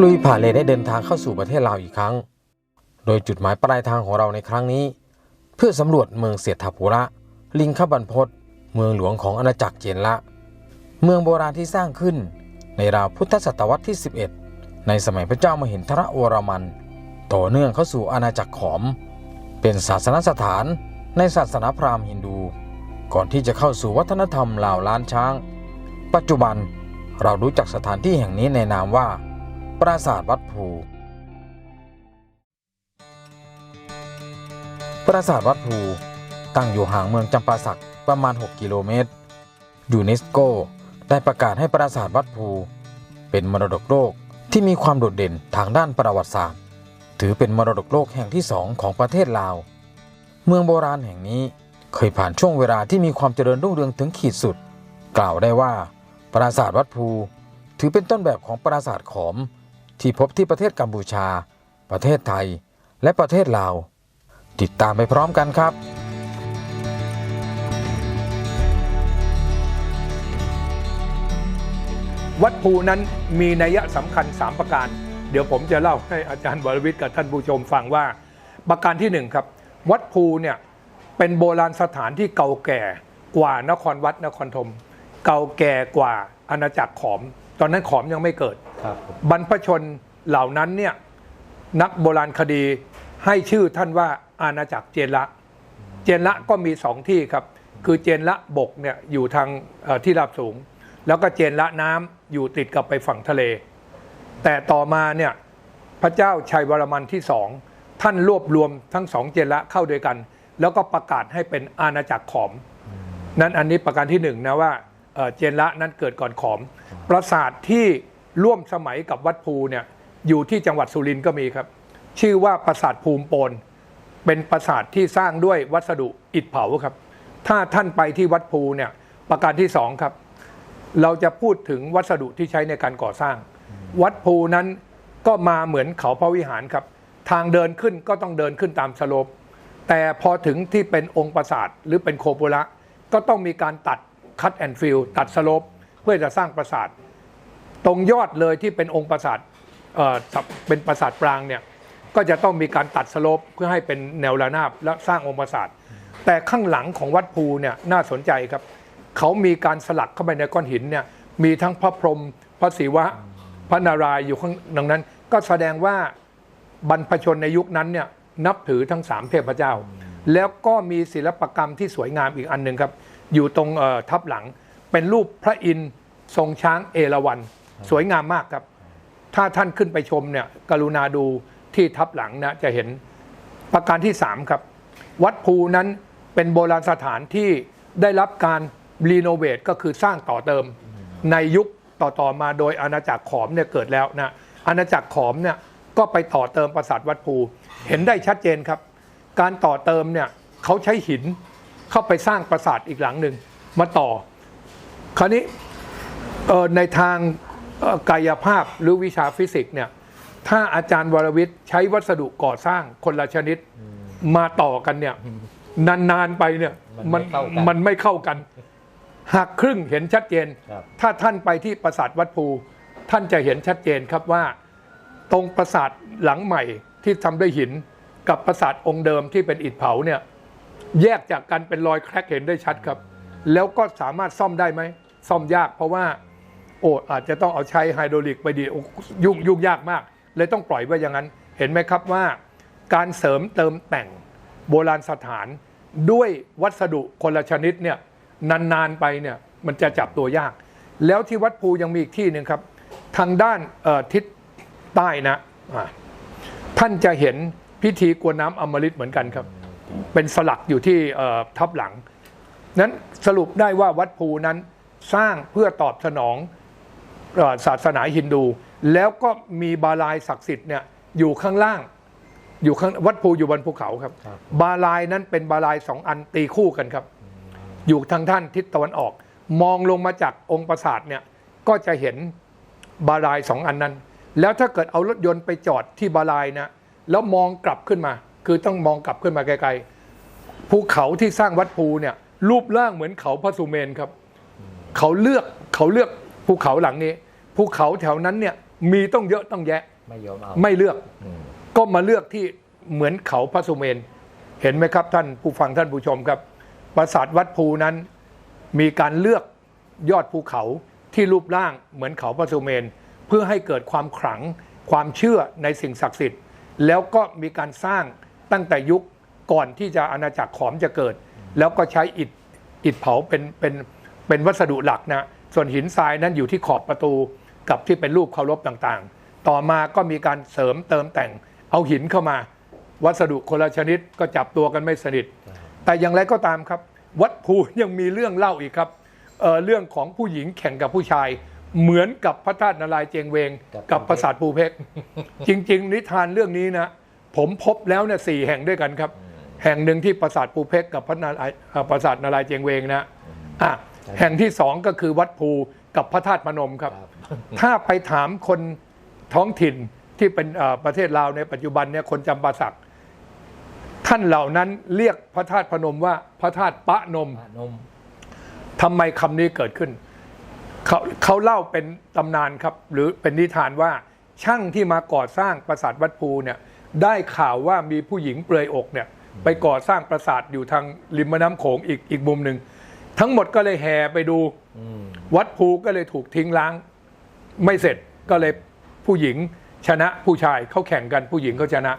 ลุยผ่านเลได้เดินทางเข้าสู่ประเทศลาวอีกครั้ง โดยจุดหมายปลายทางของเราในครั้งนี้ เพื่อสำรวจเมืองเสียทาปุระ ลิงคบันพศเมืองหลวงของอาณาจักรเจนละ เมืองโบราณที่สร้างขึ้นในราวพุทธศตวรรษที่ 11 ในสมัยพระเจ้ามหินทรวรมัน ต่อเนื่องเข้าสู่อาณาจักรขอม เป็นศาสนสถานในศาสนาพราหมณ์ฮินดู ก่อนที่จะเข้าสู่วัฒนธรรมลาวล้านช้าง ปัจจุบันเรารู้จักสถานที่แห่งนี้ในนามว่า ปราสาทวัดภู ปราสาทวัดภู ตั้งอยู่ห่างเมืองจำปาสักประมาณ 6 กิโลเมตร ยูเนสโกได้ประกาศให้ปราสาทวัดภู เป็นมรดกโลกที่มีความโดดเด่นทางด้านประวัติศาสตร์ ถือเป็นมรดกโลกแห่งที่สองของประเทศลาว เมืองโบราณแห่งนี้เคยผ่านช่วงเวลาที่มีความเจริญรุ่งเรืองถึงขีดสุด กล่าวได้ว่า ปราสาทวัดภู ถือเป็นต้นแบบของปราสาทขอม ที่พบที่ประเทศกัมพูชา ประเทศไทย และประเทศลาว ติดตามไปพร้อมกันครับวัดภูนั้นมีนัยสำคัญ 3 ประการ เดี๋ยวผมจะเล่าให้อาจารย์วรวิทย์กับท่านผู้ชมฟังว่า ประการที่หนึ่งครับ วัดภูเนี่ยเป็นโบราณสถานที่เก่าแก่กว่านครวัดนครธมเก่าแก่กว่าอาณาจักรขอม ตอนนั้นขอมยังไม่เกิด ครับบรรพชนเหล่านั้นเนี่ยนักโบราณคดีให้ชื่อท่านว่าอาณาจักรเจนละ เจนละก็มีสองที่ครับ คือเจนละบกเนี่ยอยู่ทางเอ่อที่ราบสูง แล้วก็เจนละน้ำอยู่ติดกับไปฝั่งทะเล แต่ต่อมาเนี่ยพระเจ้าชัยวรมันที่สองท่านรวบรวมทั้งสองเจนละเข้าด้วยกัน แล้วก็ประกาศให้เป็นอาณาจักรขอม นั้นอันนี้ประการที่หนึ่งนะว่า เจนละนั้นเกิดก่อนขอม ปราสาทที่ร่วมสมัยกับวัดภูเนี่ยอยู่ที่จังหวัดสุรินทร์ก็มีครับ ชื่อว่าปราสาทภูมิปนเป็นปราสาทที่สร้างด้วยวัสดุอิฐเผาครับ ถ้าท่านไปที่วัดภูเนี่ยประการที่สองครับ เราจะพูดถึงวัสดุที่ใช้ในการก่อสร้าง วัดภูนั้นก็มาเหมือนเขาพระวิหารครับ ทางเดินขึ้นก็ต้องเดินขึ้นตามสโลปแต่พอถึงที่เป็นองค์ปราสาทหรือเป็นโคปุระก็ต้องมีการตัด คัตแอนฟิลตัดสโลปเพื่อจะสร้างปราสาท ตรงยอดเลยที่เป็นองค์ปราสาทเเป็นปราสาทปรางเนี่ยก็จะต้องมีการตัดสโลปเพื่อให้เป็นแนวระนาบและสร้างองค์ปราสาท แต่ข้างหลังของวัดภูเนี่ยน่าสนใจครับเขามีการสลักเข้าไปในก้อนหินเนี่ยมีทั้งพระพรหมพระศิวะพระนารายณ์อยู่ข้างดังนั้น ก็แสดงว่าบรรพชนในยุคนั้นเนี่ยนับถือทั้งสามเทพเจ้า แล้วก็มีศิลปกรรมที่สวยงามอีกอันหนึ่งครับ อยู่ตรงทับหลัง เป็นรูปพระอินทร์ทรงช้างเอราวัณสวยงามมากครับ ถ้าท่านขึ้นไปชมเนี่ยกรุณาดูที่ทับหลังนะจะเห็นประการที่สามครับ วัดภูนั้นเป็นโบราณสถานที่ได้รับการรีโนเวทก็คือสร้างต่อเติมในยุคต่อๆมาโดยอาณาจักรขอมเนี่ยเกิดแล้วนะอาณาจักรขอมเนี่ยก็ไปต่อเติมปราสาทวัดภู เห็นได้ชัดเจนครับ การต่อเติมเนี่ยเขาใช้หิน เข้าไปสร้างปราสาทอีกหลังหนึ่งมาต่อ คราวนี้เอ่อในทางเอ่อกายภาพหรือวิชาฟิสิกส์เนี่ยถ้าอาจารย์วรวิทย์ใช้วัสดุก่อสร้างคนละชนิดมาต่อกันเนี่ยนานๆไปเนี่ยมัมันนไม่เข้ากันมันไม่เข้ากันหักครึ่งเห็นชัดเจนครับถ้าท่านไปที่ปราสาทวัดภูท่านจะเห็นชัดเจนครับว่า ตรงปราสาทหลังใหม่ที่ทำด้วยหิน กับปราสาทองค์เดิมที่เป็นอิฐเผาเนี่ย แยกจากกันเป็นรอยแครกเห็นได้ชัดครับ แล้วก็สามารถซ่อมได้ไหม ซ่อมยากเพราะว่า โอ้อาจจะต้องเอาใช้ไฮดรอลิกไปดียุ่งยุ่งยากมาก เลยต้องปล่อยไว้อย่างนั้น เห็นไหมครับว่า การเสริมเติมแต่งโบราณสถานด้วยวัสดุคนละชนิดเนี่ยนาน ๆ ไปเนี่ยมันจะจับตัวยาก แล้วที่วัดภูยังมีอีกที่หนึ่งครับ ทางด้านทิศใต้นะอ่าท่านจะเห็นพิธีกวดน้ำอมฤตเหมือนกันครับ เป็นสลักอยู่ที่เอ่อทับหลัง นั้นสรุปได้ว่าวัดภูนั้นสร้างเพื่อตอบสนองเอ่อศาสนาฮินดู แล้วก็มีบาลายศักดิ์สิทธิ์เนี่ยอยู่ข้างล่าง อยู่ข้างวัดภูอยู่บนภูเขาครับครับ บาลายนั้นเป็นบาลายสองอันตีคู่กันครับ อยู่ทางท่านทิศตะวันออก มองลงมาจากองค์ปราสาทเนี่ยก็จะเห็นบาลายสองอันนั้น แล้วถ้าเกิดเอารถยนต์ไปจอดที่บาลายนะแล้วมองกลับขึ้นมา คือต้องมองกลับขึ้นมาไกลๆภูเขาที่สร้างวัดภูเนี่ยรูปร่างเหมือนเขาพระสุเมนครับ เขาเลือกเขาเลือกภูเขาหลังนี้ภูเขาแถวนั้นเนี่ยมีต้องเยอะต้องแยะ ไม่ยอมเอาไม่เลือกอืมก็มาเลือกที่เหมือนเขาพระสุเมน เห็นไหมครับท่านผู้ฟังท่านผู้ชมครับ ปราสาทวัดภูนั้น มีการเลือกยอดภูเขาที่รูปร่างเหมือนเขาพระสุเมน เพื่อให้เกิดความขลังความเชื่อในสิ่งศักดิ์สิทธิ์ แล้วก็มีการสร้าง ตั้งแต่ยุคก่อนที่จะอาณาจักรขอมจะเกิด แล้วก็ใช้อิฐอิฐเผาเป็นเป็นเป็นวัสดุหลักนะส่วนหินทรายนั้นอยู่ที่ขอบประตูกับที่เป็นรูปเคารพต่างๆ ต่อมาก็มีการเสริมเติมแต่งเอาหินเข้ามา วัสดุคนละชนิดก็จับตัวกันไม่สนิท แต่อย่างไรก็ตามครับ วัดภูยังมีเรื่องเล่าอีกครับเอ่อเรื่องของผู้หญิงแข่งกับผู้ชาย เหมือนกับพระธาตุนารายณ์เจียงเวง กับปราสาทภูเพกจริง ๆ นิทานเรื่องนี้นะ ผมพบแล้วเนี่ยสี่แห่งด้วยกันครับ แห่งหนึ่งที่ปราสาทภูเพกกับพระนารายณ์เอ่อปราสาทนารายณ์เจียงเวงนะอะแห่งที่สองก็คือวัดภูกับพระธาตุพนมครับครับถ้าไปถามคนท้องถิ่นที่เป็นเอ่อประเทศลาวในปัจจุบันเนี่ยคนจำปาสักท่านเหล่านั้นเรียกพระธาตุพนมว่าพระธาตุปะนมพระนมทำไมคำนี้เกิดขึ้นเขาเขาเล่าเป็นตำนานครับ หรือเป็นนิทานว่าช่างที่มาก่อสร้างปราสาทวัดภูเนี่ย ได้ข่าวว่ามีผู้หญิงเปลือยอกเนี่ยไปก่อสร้างปราสาทอยู่ทางริมแม่น้ำโขงอีกอีกมุมหนึ่งทั้งหมดก็เลยแห่ไปดูอืมวัดภูก็เลยถูกทิ้งล้าง ไม่เสร็จก็เลยผู้หญิงชนะผู้ชายเขาแข่งกันผู้หญิงเขาชนะ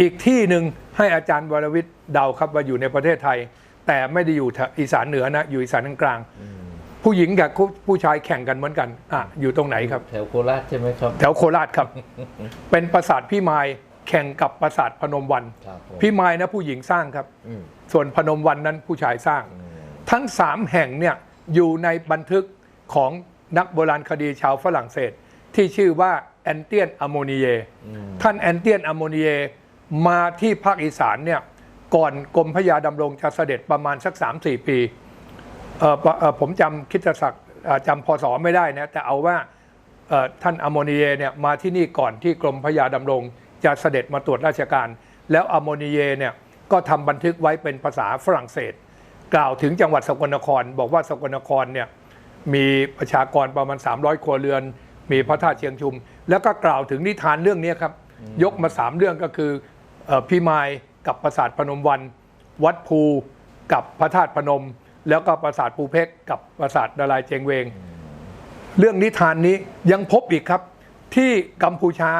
อีกที่หนึ่งให้อาจารย์วรวิทย์เดาครับว่าอยู่ในประเทศไทย แต่ไม่ได้อยู่ทางอีสานเหนือนะ อยู่อีสานกลางๆผู้หญิงกับผู้ชายแข่งกันเหมือนกันอะอยู่ตรงไหนครับ แถวโคราชใช่ไหมครับ แถวโคราชครับ เป็นปราสาทพี่มาย แข่งกับปราสาทพนมวันครับผมพี่มายนะผู้หญิงสร้างครับอืมส่วนพนมวันนั้นผู้ชายสร้างอืมทั้งสามแห่งเนี่ยอยู่ในบันทึกของนักโบราณคดีชาวฝรั่งเศส ที่ชื่อว่าแอนเตียนอโมนีเยอืมท่านแอนเตียนอโมนีเยมาที่ภาคอีสานเนี่ยก่อนกรมพระยาดำรงจะเสด็จประมาณสัก 3-4 ปีเอ่อปะเอ่อผมจำคริดศักดิ์เอ่อจำพศไม่ได้นะแต่เอาว่าเอ่อท่านอโมนีเยเนี่ยมาที่นี่ก่อนที่กรมพระยาดำรง จะเสด็จมาตรวจราชการ แล้วอโมนีเยเนี่ยก็ทำบันทึกไว้เป็นภาษาฝรั่งเศส กล่าวถึงจังหวัดสกลนคร บอกว่าสกลนครเนี่ยมีประชากรประมาณ 300 ครัวเรือน มีพระธาตุเชียงชุม แล้วก็กล่าวถึงนิทานเรื่องนี้ครับ ยกมาสามเรื่องก็คือเอ่อพี่มายกับปราสาทพนมวัน วัดภูกับพระธาตุพนม แล้วก็ปราสาทภูเพกกับปราสาทนารายณ์เจยงเวง เรื่องนิทานนี้ยังพบอีกครับที่กัมพูชา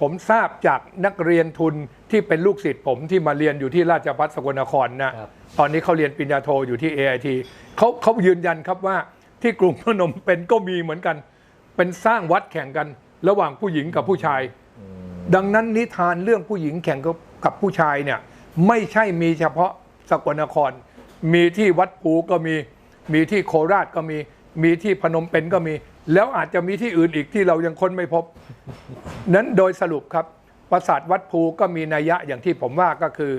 ผมทราบจากนักเรียนทุนที่เป็นลูกศิษย์ผมที่มาเรียนอยู่ที่ราชภัฏสกลนครนะครับตอนนี้เขาเรียนปริญญาโทอยู่ที่ AIT เขาเขายืนยันครับว่าที่กรุงพนมเป็นก็มีเหมือนกัน เป็นสร้างวัดแข่งกัน ระหว่างผู้หญิงกับผู้ชาย ดังนั้นนิทานเรื่องผู้หญิงแข่งกับกับผู้ชายเนี่ยไม่ใช่มีเฉพาะสกลนคร มีที่วัดภูก็มีมีที่โคราชก็มี มีที่พนมเปญก็มี แล้วอาจจะมีที่อื่นอีกที่เรายังค้นไม่พบ นั้นโดยสรุปครับปราสาทวัดภูก็มีนัยยะอย่างที่ผมว่าก็คือ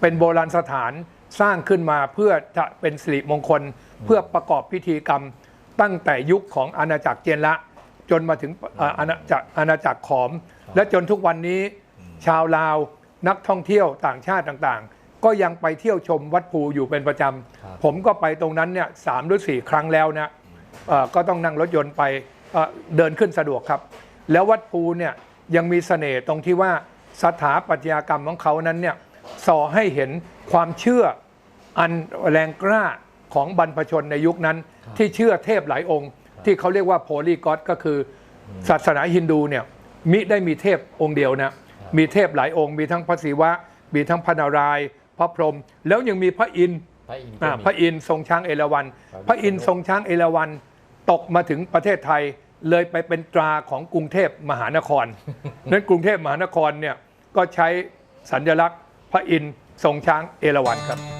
เป็นโบราณสถานสร้างขึ้นมาเพื่อจะเป็นสิริมงคล เพื่อประกอบพิธีกรรม ตั้งแต่ยุคของอาณาจักรเจนละ จนมาถึงอาณาจักรอาณาจักรขอม และจนทุกวันนี้ ชาวลาวนักท่องเที่ยวต่างชาติต่างๆ ก็ยังไปเที่ยวชมวัดภูอยู่เป็นประจำผมก็ไปตรงนั้นเนี่ยสามหรือสี่ครั้งแล้วนะ ก็ต้องนั่งรถยนต์ไปเอ่อเดินขึ้นสะดวกครับ แล้ววัดภูเนี่ยยังมีเสน่ห์ตรงที่ว่าสถาปัตยกรรมของเขานั้นเนี่ยส่อให้เห็นความเชื่ออันแรงกล้าของบรรพชนในยุคนั้น ที่เชื่อเทพหลายองค์ ที่เขาเรียกว่าโพลีกอตก็คืออศาสนาฮินดูเนี่ยมิได้มีเทพองค์เดียวนะมีเทพหลายองค์ มีทั้งพระศิวะ มีทั้งพระนารายณ์พระพรหมแล้วยังมีพระอินทร์พ ระอินทร์ก็อ่ามี พระอินทร์ทรงช้างเอราวัณพพระระวิษณุ อินทร์ทรงช้างเอราวัณตกมาถึงประเทศไทยเลยไปเป็นตราของกรุงเทพมหานคร นั้นกรุงเทพมหานครเนี่ยก็ใช้สัญลักษณ์พระอินทร์ทรงช้างเอราวัณครับ